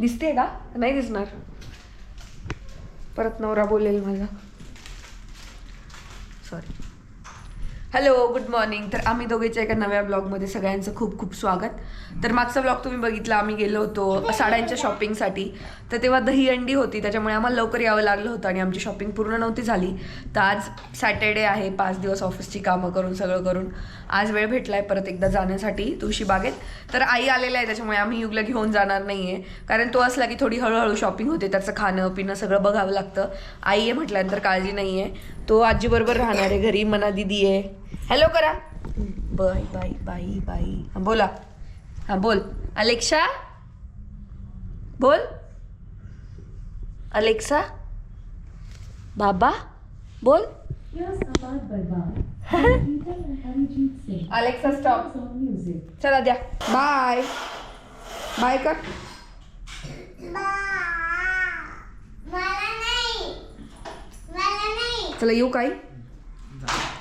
दिसते का? नाही दिसणार. परत नवरा बोलेल माझा सॉरी हॅलो गुड मॉर्निंग तर आम्ही दोघेच्या एका नव्या ब्लॉगमध्ये सगळ्यांचं खूप खूप स्वागत. तर मागचा ब्लॉग तुम्ही बघितला आम्ही गेलो होतो साड्यांच्या शॉपिंगसाठी तर तेव्हा दही अंडी होती त्याच्यामुळे आम्हाला लवकर यावं लागलं होतं आणि आमची शॉपिंग पूर्ण नव्हती झाली. तर आज सॅटर्डे आहे पाच दिवस ऑफिसची कामं करून सगळं करून. आज वेळ भेटलाय परत एकदा जाण्यासाठी तुळशी बागेत. तर आई आलेला आहे त्याच्यामुळे आम्ही युगला घेऊन जाणार नाही आहे कारण तो असला की थोडी हळूहळू शॉपिंग होते त्याचं खाणं पिणं सगळं बघावं लागतं. आई आहे म्हटल्यानंतर काळजी नाही आहे तो आजीबरोबर राहणार घरी, मना दिदी आहे. हॅलो करा. बाय बाय बाय बाय हाँ, बोला. हाँ, बोल. अलेक्सा? बोल. अलेक्सा? बाबा? बोल. अलेक्सा स्टॉप चला द्या. बाय बाय कर चला येऊ काय?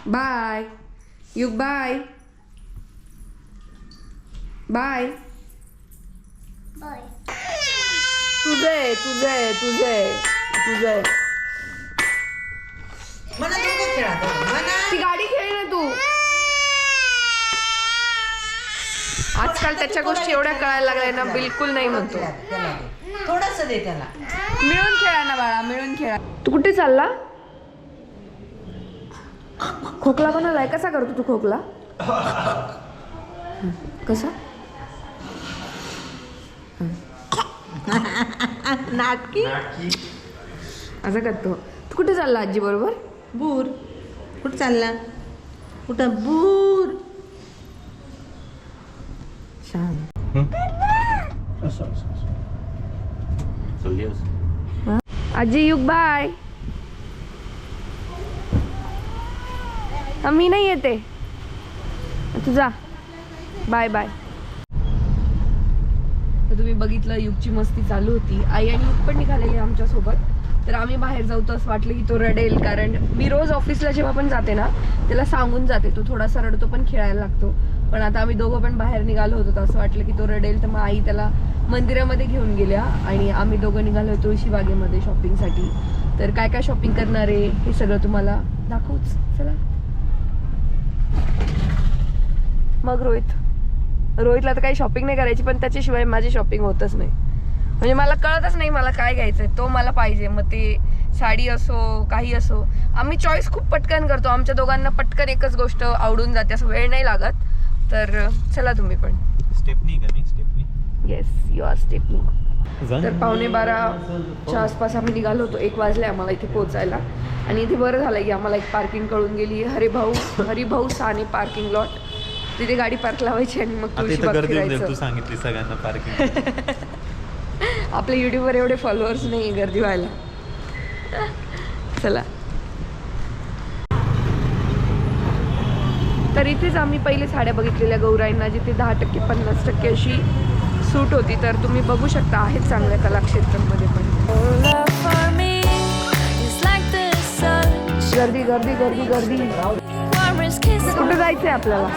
बाय युग बाय बाय तुझं आहे तुझं आहे तुझं तुझं ती गाडी खेळ ना तू. आजकाल त्याच्या गोष्टी एवढ्या कळायला लागल्या ना बिलकुल नाही म्हणतो. थोडंसं दे त्याला. मिळून खेळा ना बाळा मिळून खेळा. तू कुठे चालला? खोकला पण आलाय कसा करतो तू खोकला? कसा? नाटकी? असं करतो. तू कुठे चालला आजी बरोबर? बूर. कुठं चालला? कुठं? बूर. छान आजी युग बाय. मी नाही येते. तू जा. बाय बाय तर तुम्ही बघितलं युगची मस्ती चालू होती. आई आणि युग पण निघालेले आमच्यासोबत तर आम्ही बाहेर जाऊ तर असं वाटलं की तो रडेल कारण मी रोज ऑफिसला जेव्हा पण जाते ना त्याला सांगून जाते. तो थोडासा रडतो पण खेळायला लागतो. पण आता आम्ही दोघं पण बाहेर निघालो होतो असं वाटलं की तो रडेल. तर मग आई त्याला मंदिरामध्ये घेऊन गेल्या आणि आम्ही दोघं निघालो होतो तुळशीबागेमध्ये शॉपिंगसाठी तर काय काय शॉपिंग करणार आहे हे सगळं तुम्हाला दाखवूच. चला. मग रोहित. रोहितला तर काही शॉपिंग नाही करायची पण त्याच्याशिवाय माझी शॉपिंग होतच नाही. म्हणजे मला कळतच नाही मला काय घ्यायचंय. तो मला पाहिजे. मग ते साडी असो काही असो. आम्ही चॉईस खूप पटकन करतो. आमच्या दोघांना पटकन एकच गोष्ट आवडून जाते. असं वेळ नाही लागत. तर चला तुम्ही पण. Stepney stepney yes you are stepney तर पावणे बाराच्या आसपास आम्ही निघालो होतो. एक वाजले आम्हाला इथे पोहोचायला. आणि इथे बरं झालं की आम्हाला एक पार्किंग कळून गेली. हरिभाऊ हरिभाऊ साने पार्किंग लॉट तिथे गाडी पार्क लावायची आणि मग तू सांगितली सगळ्यांना पार्किंग आपल्या युट्यूबवर एवढे फॉलोअर्स नाही गर्दी व्हायला. चला. तर इथेच आम्ही पहिले साड्या बघितलेल्या गौराईंना जिथे दहा टक्के पन्नास टक्के अशी सूट होती. तर तुम्ही बघू शकता आहेत चांगल्या कलाक्षेत्रांमध्ये पण. गर्दी गर्दी गर्दी गर्दी. कुठे जायचंय आपल्याला?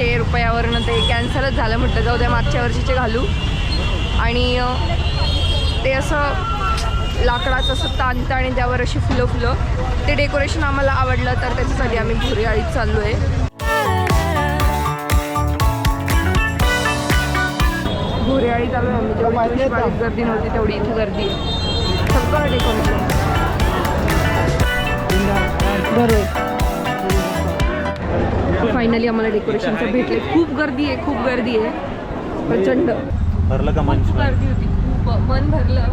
सातशे रुपयावरनं ते कॅन्सलच झालं म्हटलं. जाऊ द्या मागच्या वर्षीचे घालू. आणि ते असं लाकडाचं असं ताणतं आणि त्यावर अशी फुलं फुलं. ते डेकोरेशन आम्हाला आवडलं तर त्याच्यासाठी आम्ही भुरेआळीत चाललो आहे भुरीआळी चालू आहे आम्ही. जेवढी गर्दी नव्हती तेवढी इथे गर्दी. आहे सगळं डेकोरेशन फायनली आम्हाला डेकोरेशनचं भेटले खूप गर्दी आहे खूप गर्दी आहे. प्रचंड. भरलं का खूप गर्दी होती. खूप मन भरलं.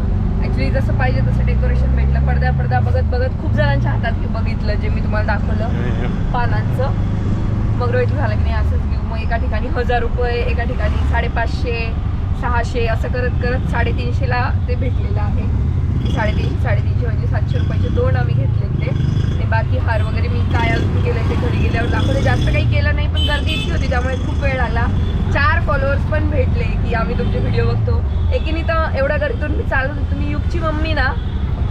ॲक्च्युली जसं पाहिजे तसं डेकोरेशन भेटलं. पडद्या पडद्या बघत बघत खूप जणांच्या हातात हे बघितलं जे मी तुम्हाला दाखवलं. पानांचं. मग रोहित झालं की नाही असंच घेऊ. मग एका ठिकाणी हजार रुपये एका ठिकाणी साडेपाचशे सहाशे असं करत करत साडेतीनशेला ते भेटलेलं आहे. साडेतीनशे साडेतीनशे म्हणजे सातशे रुपयाचे दोन आम्ही घेतले ते. आणि बाकी हार वगैरे मी काय अजून केलं ते घरी गेल्यावर दाखवले जास्त काही केलं नाही पण गर्दी इतकी होती त्यामुळे खूप वेळ लागला. चार फॉलोअर्स पण भेटले की आम्ही तुमचे व्हिडिओ बघतो. एकीने तर एवढ्या गर्दीतून मी चालू तुम्ही युगची मम्मी ना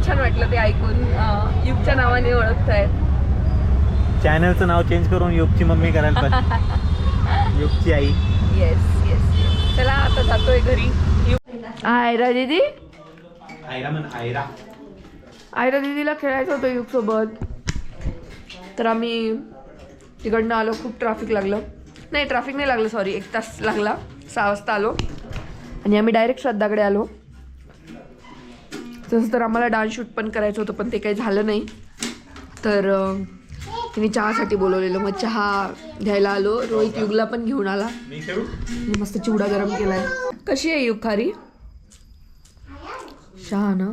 छान वाटलं ते ऐकून. युगच्या नावाने ओळखतायत. चॅनलचं नाव चेंज करून युगची मम्मी करायला पाहिजे. युगची आई. येस येस चला आता जातोय घरी. आयरा दीदी. आयरा म्हण आयरा. आयरा दीदीला खेळायचं होतं युग सोबत. तर आम्ही तिकडनं आलो खूप ट्रॅफिक लागलं. नाही ट्रॅफिक नाही लागलं सॉरी एक तास लागला. सहा वाजता आलो. आणि आम्ही डायरेक्ट श्रद्धाकडे आलो. तसं तर आम्हाला डान्स शूट पण करायचं होतं पण ते काही झालं नाही. तर तिने चहासाठी बोलवलेलं. मग चहा घ्यायला आलो. रोहित युगला पण घेऊन आला. मस्त चिवडा गरम केलाय. कशी आहे युग खारी? चहा ना?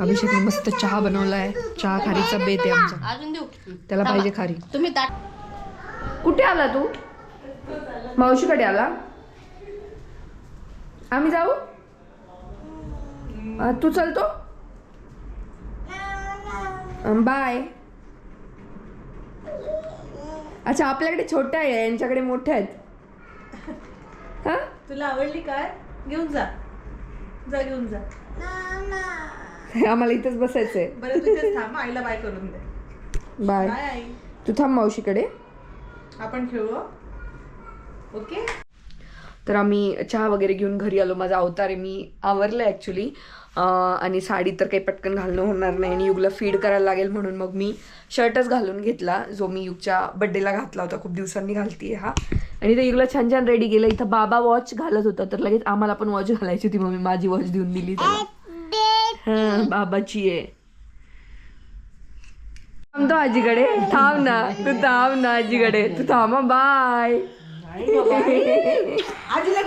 अभिषेकने मस्त चहा बनवलाय. चहा खारीचा बेत आहे आमचा. अजून देऊ. त्याला पाहिजे खारी. तुम्ही ताट कुठे आला तू? मावशीकडे आला? आम्ही जाऊ? अं, तू चलतो अं, बाय. अच्छा आपल्याकडे छोट्या आहे यांच्याकडे मोठ्या आहेत. हा? तुला आवडली काय? घेऊन जा. जा घेऊन जा. आम्हाला इथंच बसायचंय. बरं तुझ्याच थांब आईला बाय करून दे. बाय. बाय आई. तू थांब मावशीकडे. आपण खेळू हं? ओके? तर आम्ही चहा वगैरे घेऊन घरी आलो. माझा अवतार आहे मी आवरलं ॲक्च्युली आणि साडी तर काही पटकन घालणं होणार नाही आणि युगला फीड करायला लागेल म्हणून मग मी शर्टच घालून घेतला जो मी युगच्या बड्डेला घातला होता. खूप दिवसांनी घालतीये हा. आणि ते युगला छान छान रेडी केलं. इथं बाबा वॉच घालत होता तर लगेच आम्हाला पण वॉच घालायची होती मग मी माझी वॉच देऊन दिली हां बाबाची आहे. थांबतो आजीकडे. थांब ना. तू थांब ना आजीकडे. तू थांब बाय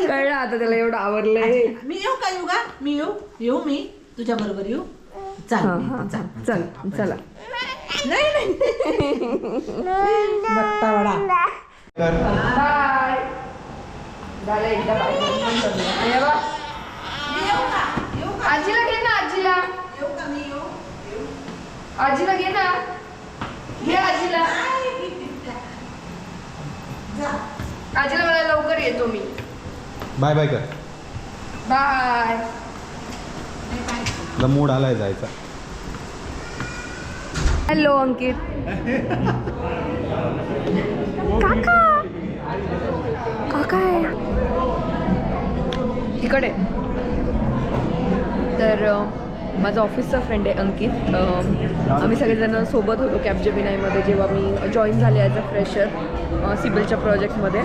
कळलं आता त्याला एवढं आवडलंय मी येऊ का येऊ का? मी येऊ? येऊ मी. तुझ्या बरोबर येऊ? चाल. चाल. चल चला. बट्टा बाय झालं एकदा बाय ये बा. आजीला घे ना आजीला. आजीला घे ना. घे आजीला. आजीला मला लवकर येतो मी. बाय बाय कर. बाय तुला मूड आलाय जायचा. हॅलो अंकित. काका! काका आहे. इकडे. तर माझा ऑफिसचा फ्रेंड आहे अंकित. आम्ही सगळेजण सोबत होतो कॅबजेमिनायमध्ये जेव्हा मी जॉईन झाले ॲज अ फ्रेशर सिबिलच्या प्रोजेक्टमध्ये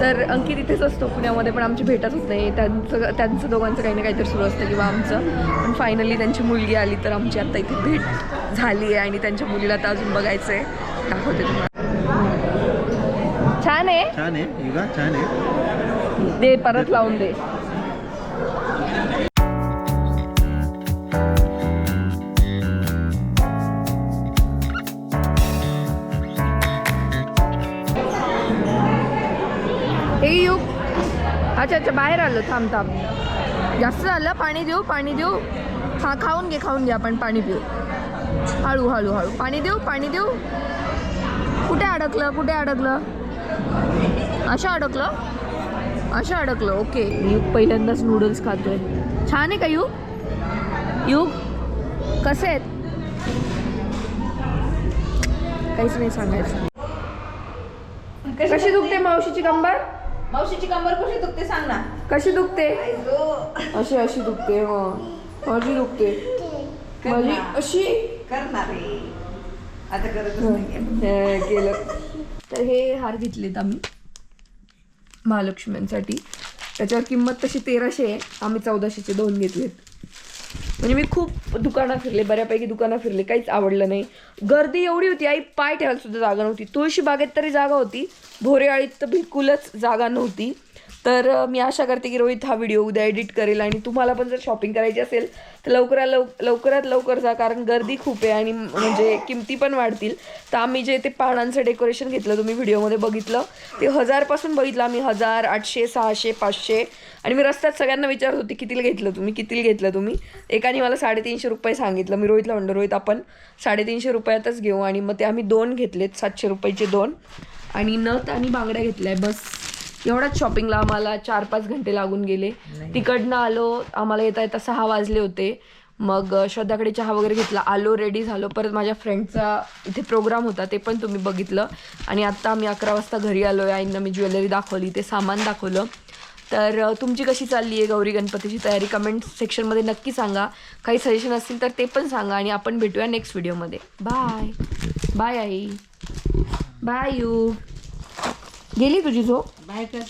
तर अंकित इथेच असतो पुण्यामध्ये पण आमची भेटच होत नाही. त्यांचं त्यांचं दोघांचं काही ना काहीतरी सुरू असतं किंवा आमचं. पण फायनली त्यांची मुलगी आली तर आमची आत्ता इथे भेट झाली आहे आणि त्यांच्या मुलीला आता अजून बघायचं आहे दाखवते तुम्हाला. छान आहे. छान आहे. युगा छान आहे. दे परत लावून दे. हे युग अच्छा अच्छा बाहेर आलो. थांब थांब. जास्त झालं. पाणी देऊ पाणी देऊ. हा खाऊन घे खाऊन घे. आपण पाणी पिऊ. हळू हळू हळू. पाणी देऊ पाणी देऊ. कुठे अडकलं? कुठे अडकलं? असं अडकलं? असं अडकलं ओके. युग पहिल्यांदाच नूडल्स खातोय. छान आहे का युग? युग? कसे आहेत? काहीच नाही सांगायचं. कशी दुखते मावशीची कंबर? मावशीची कंबर कशी दुखते सांग ना. कशी दुखते? अशी अशी दुखते हो. माझी दुखते. माझी अशी? करणार आता. हे. केलं. तर हे हार घेतलेत आम्ही महालक्ष्म्यांसाठी त्याच्यावर किंमत तशी तेराशे आहे. आम्ही चौदाशेचे दोन घेतलेत. म्हणजे मी खूप दुकानं फिरले बऱ्यापैकी दुकानं फिरले काहीच आवडलं नाही. गर्दी एवढी होती आई पाय ठेवायला सुद्धा जागा नव्हती. तुळशी बागेत तरी जागा होती. भोरेआळीत तर बिलकुलच जागा नव्हती. तर मी आशा करते की रोहित हा व्हिडिओ उद्या एडिट करेल आणि तुम्हाला पण जर शॉपिंग करायची असेल तर लवकरात लव लवकरात लवकर जा कारण गर्दी खूप आहे आणि म्हणजे किमती पण वाढतील. तर आम्ही जे ते पानांचं डेकोरेशन घेतलं तुम्ही व्हिडिओमध्ये बघितलं ते हजारपासून बघितलं आम्ही. हजार आठशे सहाशे पाचशे. आणि मी रस्त्यात सगळ्यांना विचारत होते कितीला घेतलं तुम्ही? कितीला घेतलं तुम्ही? एकाने मला साडेतीनशे रुपये सांगितलं. मी रोहितला म्हणलं रोहित आपण साडेतीनशे रुपयातच घेऊ. आणि मग ते आम्ही दोन घेतलेत सातशे रुपयाचे दोन. आणि नथ आणि बांगड्या घेतल्या बस. एवढ्याच शॉपिंगला आम्हाला चार पाच घंटे लागून गेले. तिकडनं आलो आम्हाला येता येता सहा वाजले होते. मग श्रद्धाकडे चहा वगैरे घेतला. आलो रेडी झालो. परत माझ्या फ्रेंडचा इथे प्रोग्राम होता ते पण तुम्ही बघितलं. आणि आत्ता आम्ही अकरा वाजता घरी आलो आहे आईंना मी ज्वेलरी दाखवली ते सामान दाखवलं. तर तुमची कशी चालली आहे गौरी गणपतीची तयारी? कमेंट सेक्शनमध्ये नक्की सांगा. काही सजेशन असतील तर ते पण सांगा आणि आपण भेटूया नेक्स्ट व्हिडिओमध्ये बाय बाय आई. बाय यू गेली तुझी झोप? बाय कर.